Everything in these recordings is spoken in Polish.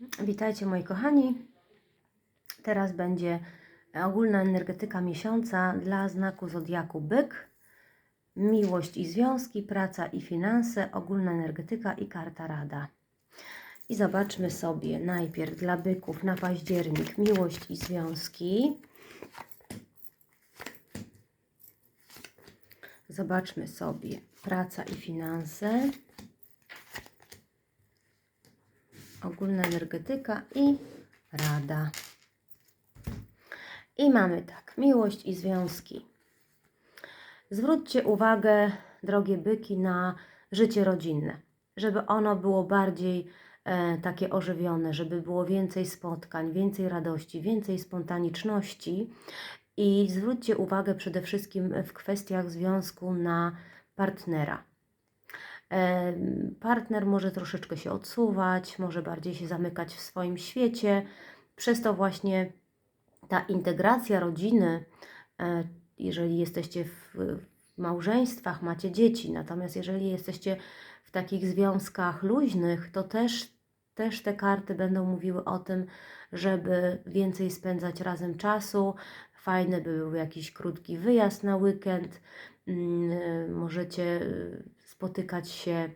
Witajcie moi kochani. Teraz będzie ogólna energetyka miesiąca dla znaku zodiaku Byk. Miłość i związki, praca i finanse, ogólna energetyka i karta rada. I zobaczmy sobie najpierw dla byków na październik miłość i związki. Zobaczmy sobie praca i finanse. Ogólna energetyka i rada. I mamy tak, miłość i związki. Zwróćcie uwagę, drogie byki, na życie rodzinne, żeby ono było bardziej e, takie ożywione, żeby było więcej spotkań, więcej radości, więcej spontaniczności. I zwróćcie uwagę przede wszystkim w kwestiach związku na partnera. Partner może troszeczkę się odsuwać, może bardziej się zamykać w swoim świecie. Przez to właśnie ta integracja rodziny, e, jeżeli jesteście w małżeństwach, macie dzieci, natomiast jeżeli jesteście w takich związkach luźnych, to też, też te karty będą mówiły o tym, żeby więcej spędzać razem czasu. Fajny by był jakiś krótki wyjazd na weekend. Mm, Możecie y, spotykać się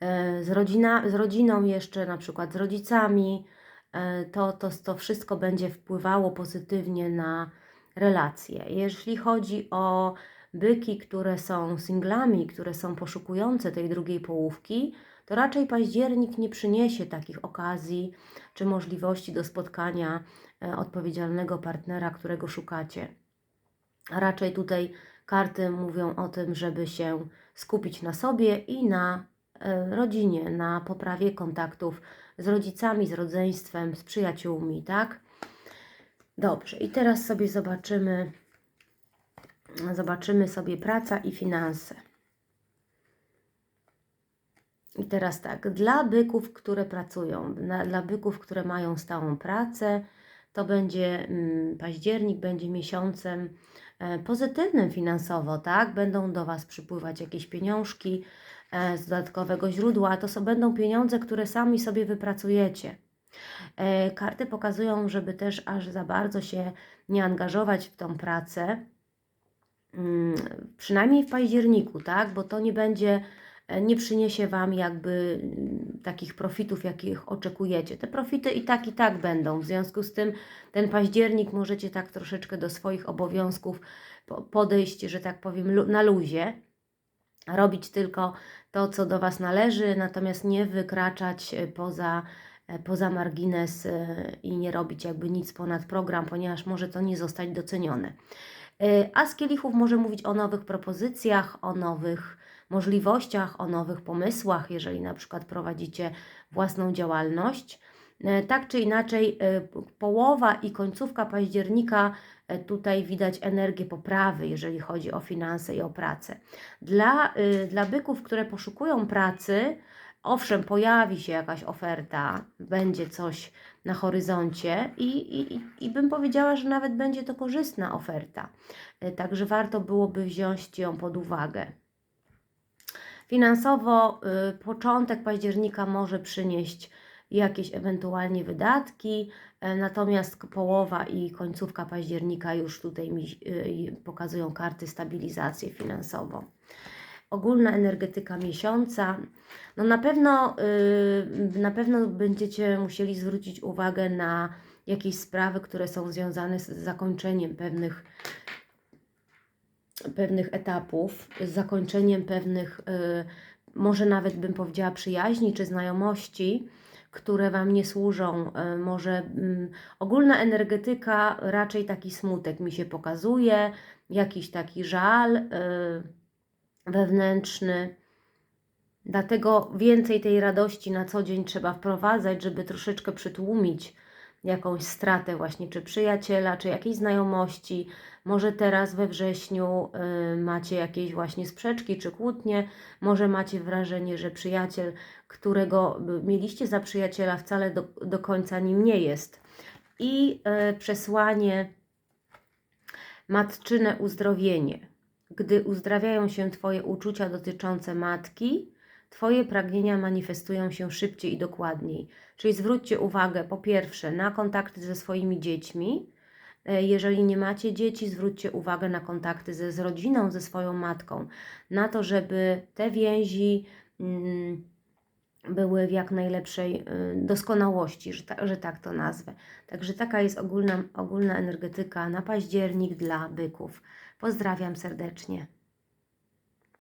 e, z, rodzina, z rodziną jeszcze, na przykład z rodzicami, e, to, to, to wszystko będzie wpływało pozytywnie na relacje. Jeśli chodzi o byki, które są singlami, które są poszukujące tej drugiej połówki, to raczej październik nie przyniesie takich okazji czy możliwości do spotkania e, odpowiedzialnego partnera, którego szukacie. A raczej tutaj karty mówią o tym, żeby się skupić na sobie i na e, rodzinie, na poprawie kontaktów z rodzicami, z rodzeństwem, z przyjaciółmi, tak? Dobrze, i teraz sobie zobaczymy, zobaczymy sobie praca i finanse. I teraz tak, dla byków, które pracują, dla, dla byków, które mają stałą pracę, to będzie mm, październik, będzie miesiącem e, pozytywnym finansowo, tak? Będą do Was przypływać jakieś pieniążki e, z dodatkowego źródła. To będą pieniądze, które sami sobie wypracujecie. E, Karty pokazują, żeby też aż za bardzo się nie angażować w tą pracę, mm, przynajmniej w październiku, tak? Bo to nie będzie, nie przyniesie Wam jakby mm, takich profitów, jakich oczekujecie. Te profity i tak, i tak będą. W związku z tym ten październik możecie tak troszeczkę do swoich obowiązków po- podejść, że tak powiem, na luzie. Robić tylko to, co do Was należy, natomiast nie wykraczać e, poza e, poza margines e, i nie robić jakby nic ponad program, ponieważ może to nie zostać docenione. E, A z kielichów może mówić o nowych propozycjach, o nowych możliwościach, o nowych pomysłach, jeżeli na przykład prowadzicie własną działalność. E, Tak czy inaczej, e, połowa i końcówka października e, tutaj widać energię poprawy, jeżeli chodzi o finanse i o pracę. Dla, dla byków, które poszukują pracy, owszem, pojawi się jakaś oferta, będzie coś na horyzoncie i, i, i- bym powiedziała, że nawet będzie to korzystna oferta. Także warto byłoby wziąć ją pod uwagę. Finansowo y, początek października może przynieść jakieś ewentualnie wydatki, e, natomiast połowa i końcówka października już tutaj mi y, pokazują karty stabilizację finansową. Ogólna energetyka miesiąca. No na pewno, y, na pewno będziecie musieli zwrócić uwagę na jakieś sprawy, które są związane z zakończeniem pewnych pewnych etapów, z zakończeniem pewnych, y, może nawet bym powiedziała, przyjaźni czy znajomości, które Wam nie służą. Y, Może mm, ogólna energetyka, raczej taki smutek mi się pokazuje, jakiś taki żal y, wewnętrzny. Dlatego więcej tej radości na co dzień trzeba wprowadzać, żeby troszeczkę przytłumić jakąś stratę właśnie, czy przyjaciela, czy jakiejś znajomości. Może teraz we wrześniu y, macie jakieś właśnie sprzeczki czy kłótnie, może macie wrażenie, że przyjaciel, którego y, mieliście za przyjaciela, wcale do, do końca nim nie jest. I y, przesłanie matczyne uzdrowienie. Gdy uzdrawiają się Twoje uczucia dotyczące matki, Twoje pragnienia manifestują się szybciej i dokładniej. Czyli zwróćcie uwagę po pierwsze na kontakty ze swoimi dziećmi. E, Jeżeli nie macie dzieci, zwróćcie uwagę na kontakty ze, z rodziną, ze swoją matką. Na to, żeby te więzi mm, były w jak najlepszej y, doskonałości, że, ta, że tak to nazwę. Także taka jest ogólna, ogólna energetyka na październik dla byków. Pozdrawiam serdecznie.